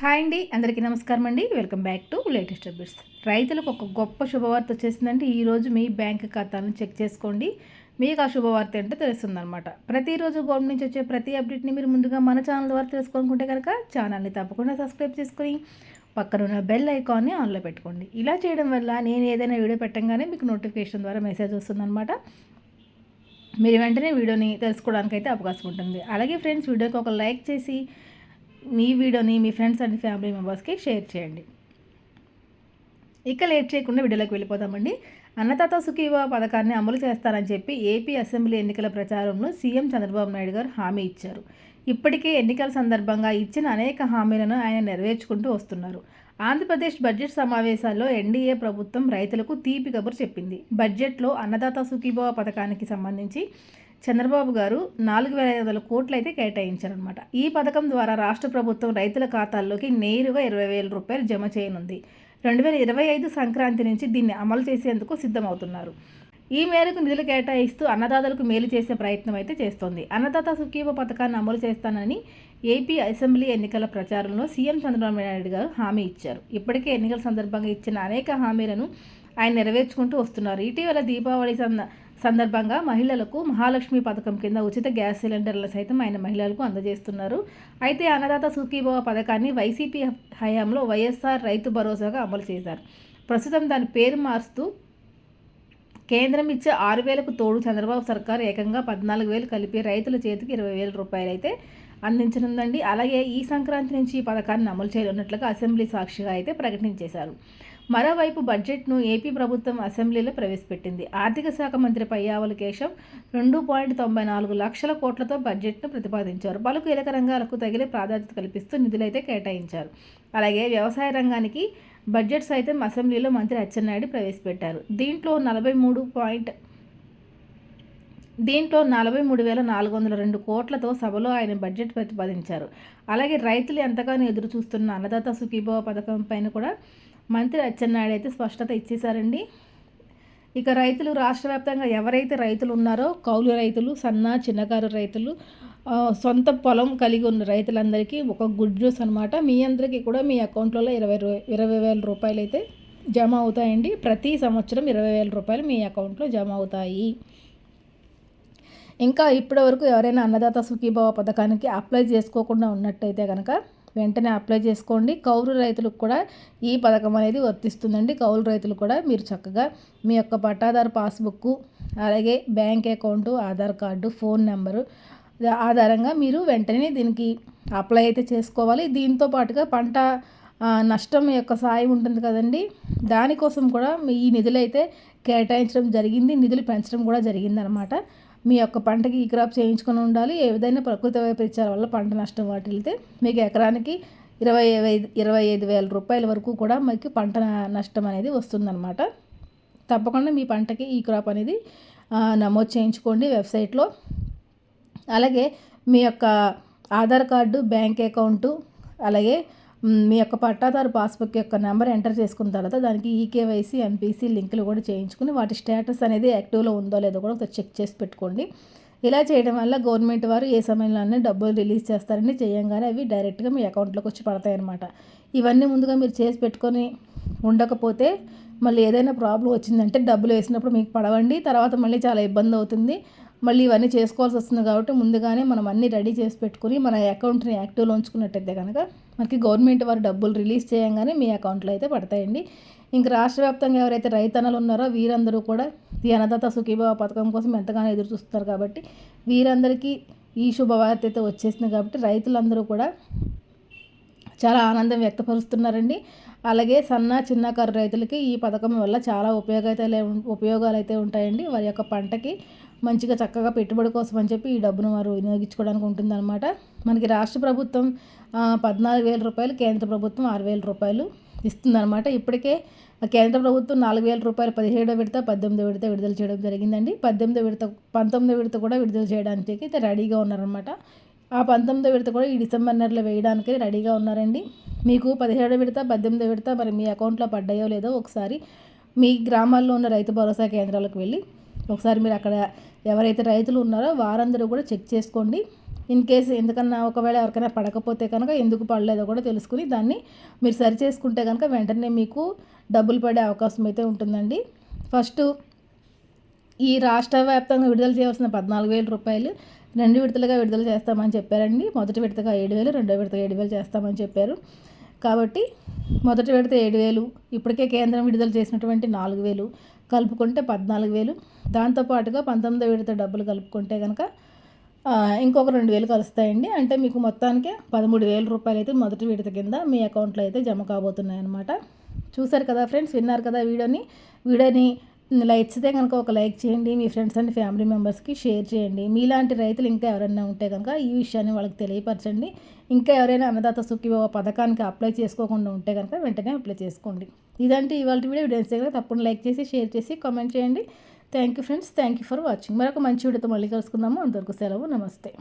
Hi అండి అందరికీ నమస్కారం అండి. Welcome back to latest updates. రైతులకు ఒక గొప్ప శుభవార్త వచ్చేసిందంటే ఈరోజు మీ బ్యాంక్ ఖాతాను చెక్ చేసుకోండి. మీకు ఆ శుభవార్త ఏంటో తెలుస్తుందన్నమాట. ప్రతిరోజు గవర్నమెంట్ నుంచి వచ్చే ప్రతి అప్డేట్ని మీరు ముందుగా మన ఛానల్ ద్వారా తెలుసుకోనుకుంటే కనుక ఛానల్ని తప్పకుండా సబ్స్క్రైబ్ చేసుకొని పక్కన ఉన్న బెల్ ఐకాన్ని ఆన్లో పెట్టుకోండి. ఇలా చేయడం వల్ల నేను ఏదైనా వీడియో పెట్టంగానే మీకు నోటిఫికేషన్ ద్వారా మెసేజ్ వస్తుందన్నమాట. మీరు వెంటనే వీడియోని తెలుసుకోవడానికి అయితే అవకాశం ఉంటుంది. అలాగే ఫ్రెండ్స్ వీడియోకి ఒక లైక్ చేసి మీ వీడియోని మీ ఫ్రెండ్స్ అండ్ ఫ్యామిలీ మెంబర్స్కి షేర్ చేయండి. ఇక లేట్ చేయకుండా వీడియోలోకి వెళ్ళిపోతామండి అన్నదాత సుఖీవ పథకాన్ని అమలు చేస్తారని చెప్పి ఏపీ అసెంబ్లీ ఎన్నికల ప్రచారంలో సీఎం చంద్రబాబు నాయుడు గారు హామీ ఇచ్చారు. ఇప్పటికే ఎన్నికల సందర్భంగా ఇచ్చిన అనేక హామీలను ఆయన నెరవేర్చుకుంటూ వస్తున్నారు. ఆంధ్రప్రదేశ్ బడ్జెట్ సమావేశాల్లో ఎన్డీఏ ప్రభుత్వం రైతులకు తీపి కబురు చెప్పింది. బడ్జెట్లో అన్నదాత సుఖీభవ పథకానికి సంబంధించి చంద్రబాబు గారు నాలుగు వేల ఐదు వందల కోట్లు అయితే కేటాయించారనమాట ఈ పథకం ద్వారా రాష్ట్ర ప్రభుత్వం రైతుల ఖాతాల్లోకి నేరుగా ఇరవై వేల రూపాయలు జమ చేయనుంది. రెండు వేల ఇరవై ఐదు సంక్రాంతి నుంచి దీన్ని అమలు చేసేందుకు సిద్ధమవుతున్నారు. ఈ మేరకు నిధులు కేటాయిస్తూ అన్నదాతలకు మేలు చేసే ప్రయత్నం అయితే చేస్తోంది. అన్నదాత సుఖీమ పథకాన్ని అమలు చేస్తానని ఏపీ అసెంబ్లీ ఎన్నికల ప్రచారంలో సీఎం చంద్రబాబు నాయుడు గారు హామీ ఇచ్చారు. ఇప్పటికే ఎన్నికల సందర్భంగా ఇచ్చిన అనేక హామీలను ఆయన నెరవేర్చుకుంటూ వస్తున్నారు. ఇటీవల దీపావళి సంద సందర్భంగా మహిళలకు మహాలక్ష్మి పథకం కింద ఉచిత గ్యాస్ సిలిండర్లు సైతం ఆయన మహిళలకు అందజేస్తున్నారు. అయితే అన్నదాత సుఖీభవ పథకాన్ని వైసీపీ హయాంలో వైఎస్ఆర్ రైతు భరోసాగా అమలు చేశారు. ప్రస్తుతం దాని పేరు మారుస్తూ కేంద్రం ఇచ్చే ఆరు వేలకు తోడు చంద్రబాబు సర్కార్ ఏకంగా పద్నాలుగు వేలు కలిపి రైతుల చేతికి ఇరవై వేల రూపాయలు అయితే అందించనుందండి. అలాగే ఈ సంక్రాంతి నుంచి ఈ పథకాన్ని అమలు చేయనున్నట్లుగా అసెంబ్లీ సాక్షిగా అయితే ప్రకటించేశారు. మరోవైపు బడ్జెట్ను ఏపీ ప్రభుత్వం అసెంబ్లీలో ప్రవేశపెట్టింది. ఆర్థిక శాఖ మంత్రి పయ్యావల కేశవ్ రెండు పాయింట్ తొంభై నాలుగు లక్షల కోట్లతో బడ్జెట్ను ప్రతిపాదించారు. పలు కీలక రంగాలకు తగిలే ప్రాధాన్యత కల్పిస్తూ నిధులైతే కేటాయించారు. అలాగే వ్యవసాయ రంగానికి బడ్జెట్ సైతం అసెంబ్లీలో మంత్రి అచ్చెన్నాయుడు ప్రవేశపెట్టారు. దీంట్లో నలభై మూడు పాయింట్ దీంట్లో నలభై మూడు వేల నాలుగు వందల రెండు కోట్లతో సభలో ఆయన బడ్జెట్ ప్రతిపాదించారు. అలాగే రైతులు ఎంతగానో ఎదురు చూస్తున్న అన్నదాత సుఖీభవ పథకం పైన కూడా మంత్రి అచ్చెన్నాయుడు అయితే స్పష్టత ఇచ్చేశారండి. ఇక రైతులు రాష్ట్ర వ్యాప్తంగా ఎవరైతే రైతులు ఉన్నారో కౌలు రైతులు సన్న చిన్నకారు రైతులు సొంత పొలం కలిగి ఉన్న రైతులందరికీ ఒక గుడ్ న్యూస్ అనమాట మీ అందరికీ కూడా మీ అకౌంట్లో ఇరవై ఇరవై వేల రూపాయలు అయితే జమ అవుతాయండి. ప్రతి సంవత్సరం ఇరవై వేల రూపాయలు మీ అకౌంట్లో జమ అవుతాయి. ఇంకా ఇప్పటి వరకు ఎవరైనా అన్నదాత సుఖీభావ పథకానికి అప్లై చేసుకోకుండా ఉన్నట్టయితే కనుక వెంటనే అప్లై చేసుకోండి. కౌలు రైతులకు కూడా ఈ పథకం అనేది వర్తిస్తుందండి. కౌలు రైతులు కూడా మీరు చక్కగా మీ యొక్క పట్టాదారు పాస్బుక్ అలాగే bank account Aadhaar card phone number ఆధారంగా మీరు వెంటనే దీనికి అప్లై అయితే చేసుకోవాలి. దీంతో పాటుగా పంట నష్టం యొక్క సాయం ఉంటుంది కదండి. దానికోసం కూడా ఈ నిధులైతే కేటాయించడం జరిగింది. నిధులు పెంచడం కూడా జరిగిందనమాట. మీ యొక్క పంటకి ఈ క్రాప్ చేయించుకొని ఉండాలి. ఏ విధంగా ప్రకృతి వైపరీత్యాల వల్ల పంట నష్టం వాటిల్తే మీకు ఎకరానికి ఇరవై ఐదు ఇరవై ఐదు వేల రూపాయల వరకు కూడా మీకు పంట నష్టం అనేది వస్తుందన్నమాట. తప్పకుండా మీ పంటకి ఈ క్రాప్ అనేది నమోదు చేయించుకోండి వెబ్సైట్లో. అలాగే మీ యొక్క ఆధార్ కార్డు బ్యాంక్ అకౌంటు అలాగే మీ యొక్క పట్టాదారు పాస్బుక్ యొక్క నెంబర్ ఎంటర్ చేసుకున్న తర్వాత దానికి ఈకేవైసీ ఎంపీసీ లింకులు కూడా చేయించుకుని వాటి స్టేటస్ అనేది యాక్టివ్లో ఉందో లేదో కూడా ఒకసారి చెక్ చేసి పెట్టుకోండి. ఇలా చేయడం వల్ల గవర్నమెంట్ వారు ఏ సమయంలోనే డబ్బులు రిలీజ్ చేస్తారని చేయంగానే అవి డైరెక్ట్గా మీ అకౌంట్లోకి వచ్చి పడతాయి అన్నమాట ఇవన్నీ ముందుగా మీరు చేసి పెట్టుకొని ఉండకపోతే మళ్ళీ ఏదైనా ప్రాబ్లం వచ్చిందంటే డబ్బులు వేసినప్పుడు మీకు పడవండి. తర్వాత మళ్ళీ చాలా ఇబ్బంది అవుతుంది. మళ్ళీ ఇవన్నీ చేసుకోవాల్సి వస్తుంది కాబట్టి ముందుగానే మనం అన్నీ రెడీ చేసి పెట్టుకుని మన అకౌంట్ని యాక్టివ్లో ఉంచుకున్నట్టయితే కనుక మనకి గవర్నమెంట్ వారు డబ్బులు రిలీజ్ చేయంగానే మీ అకౌంట్లో అయితే పడతాయండి. ఇంకా రాష్ట్ర వ్యాప్తంగా ఎవరైతే రైతన్నలు ఉన్నారో వీరందరూ కూడా ఈ అన్నదాత సుఖీభావ పథకం కోసం ఎంతగానో ఎదురు చూస్తున్నారు కాబట్టి వీరందరికీ ఈ శుభవార్త అయితే వచ్చేసింది కాబట్టి రైతులందరూ కూడా చాలా ఆనందం వ్యక్తపరుస్తున్నారండి. అలాగే సన్న చిన్నకారు రైతులకి ఈ పథకం వల్ల చాలా ఉపయోగైతే ఉపయోగాలు అయితే ఉంటాయండి. వారి యొక్క పంటకి మంచిగా చక్కగా పెట్టుబడి కోసం అని చెప్పి ఈ డబ్బును వారు వినియోగించుకోవడానికి ఉంటుందన్నమాట. మనకి రాష్ట్ర ప్రభుత్వం పద్నాలుగు వేల రూపాయలు కేంద్ర ప్రభుత్వం ఆరు వేల రూపాయలు ఇస్తుందన్నమాట. ఇప్పటికే కేంద్ర ప్రభుత్వం నాలుగు వేల రూపాయలు పదిహేడో విడత పద్దెనిమిదో విడత విడుదల చేయడం జరిగిందండి. పద్దెనిమిదో విడత పంతొమ్మిదో విడత కూడా విడుదల చేయడానికి అయితే రెడీగా ఉన్నారనమాట ఆ పంతొమ్మిదో విడత కూడా ఈ డిసెంబర్ నెలలో వేయడానికి రెడీగా ఉన్నారండి. మీకు పదిహేడో విడత పద్దెనిమిదో విడత మరి మీ అకౌంట్లో పడ్డాయో లేదో ఒకసారి మీ గ్రామాల్లో ఉన్న రైతు భరోసా కేంద్రాలకు వెళ్ళి ఒకసారి మీరు అక్కడ ఎవరైతే రైతులు ఉన్నారో వారందరూ కూడా చెక్ చేసుకోండి. ఇన్ కేసు ఎందుకన్నా ఒకవేళ ఎవరికైనా పడకపోతే కనుక ఎందుకు పడలేదో కూడా తెలుసుకుని దాన్ని మీరు సరి చేసుకుంటే కనుక వెంటనే మీకు డబ్బులు పడే అవకాశం అయితే ఉంటుందండి. ఫస్ట్ ఈ రాష్ట్ర వ్యాప్తంగా విడుదల చేయవలసిన పద్నాలుగు వేల రూపాయలు రెండు విడతలుగా విడుదల చేస్తామని చెప్పారండి. మొదటి విడతగా ఏడు వేలు రెండో విడత ఏడు వేలు చేస్తామని చెప్పారు. కాబట్టి మొదటి విడత ఏడు వేలు ఇప్పటికే కేంద్రం విడుదల చేసినటువంటి నాలుగు వేలు కలుపుకుంటే పద్నాలుగు వేలు. దాంతోపాటుగా పంతొమ్మిదో విడత డబ్బులు కలుపుకుంటే కనుక ఇంకొక రెండు వేలు కలుస్తాయండి. అంటే మీకు మొత్తానికి పదమూడు వేల రూపాయలు అయితే మొదటి విడత కింద మీ అకౌంట్లో అయితే జమ కాబోతున్నాయి అనమాట చూసారు కదా ఫ్రెండ్స్ విన్నారు కదా వీడియోని? వీడియోని నచ్చితే కనుక ఒక లైక్ చేయండి మీ ఫ్రెండ్స్ అండ్ ఫ్యామిలీ మెంబర్స్కి షేర్ చేయండి. మీలాంటి రైతులు ఇంకా ఎవరైనా ఉంటే కనుక ఈ విషయాన్ని వాళ్ళకి తెలియపరచండి. ఇంకా ఎవరైనా అన్నదాత సుఖీభావ పథకానికి అప్లై చేసుకోకుండా ఉంటే కనుక వెంటనే అప్లై చేసుకోండి. ఇదంటే ఇవాళ వీడియో. వీడియోస్ దగ్గర తప్పకుండా లైక్ చేసి షేర్ చేసి కామెంట్ చేయండి. Thank you friends. Thank you for watching. మరొక మంచి వీడియోతో మళ్ళీ కలుసుకుందాము. అంతవరకు సెలవు. నమస్తే.